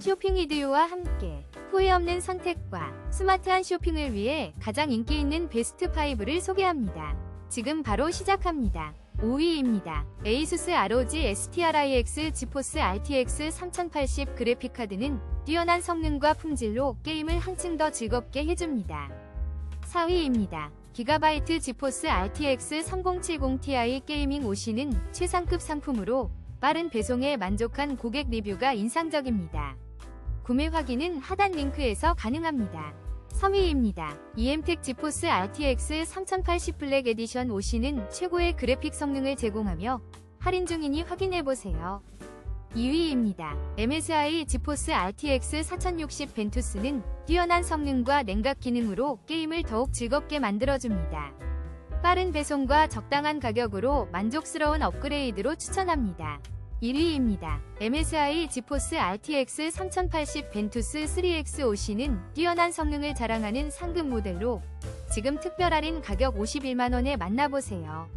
쇼핑 이디오와 함께 후회 없는 선택과 스마트한 쇼핑을 위해 가장 인기 있는 베스트 5를 소개합니다. 지금 바로 시작합니다. 5위입니다. ASUS ROG STRIX 지포스 RTX 3080 그래픽카드는 뛰어난 성능과 품질로 게임을 한층 더 즐겁게 해줍니다. 4위입니다. 기가바이트 지포스 RTX 3070 Ti 게이밍 오시는 최상급 상품으로 빠른 배송에 만족한 고객 리뷰가 인상적입니다. 구매 확인은 하단 링크에서 가능합니다. 3위입니다. EMTEC 지포스 RTX 3080 블랙 에디션 오시는 최고의 그래픽 성능을 제공하며 할인 중이니 확인해보세요. 2위입니다. MSI 지포스 RTX 4060 벤투스는 뛰어난 성능과 냉각 기능으로 게임을 더욱 즐겁게 만들어줍니다. 빠른 배송과 적당한 가격으로 만족스러운 업그레이드로 추천합니다. 1위입니다. MSI 지포스 RTX 3080 벤투스 3X 오시는 뛰어난 성능을 자랑하는 상급 모델로 지금 특별 할인 가격 51만원에 만나보세요.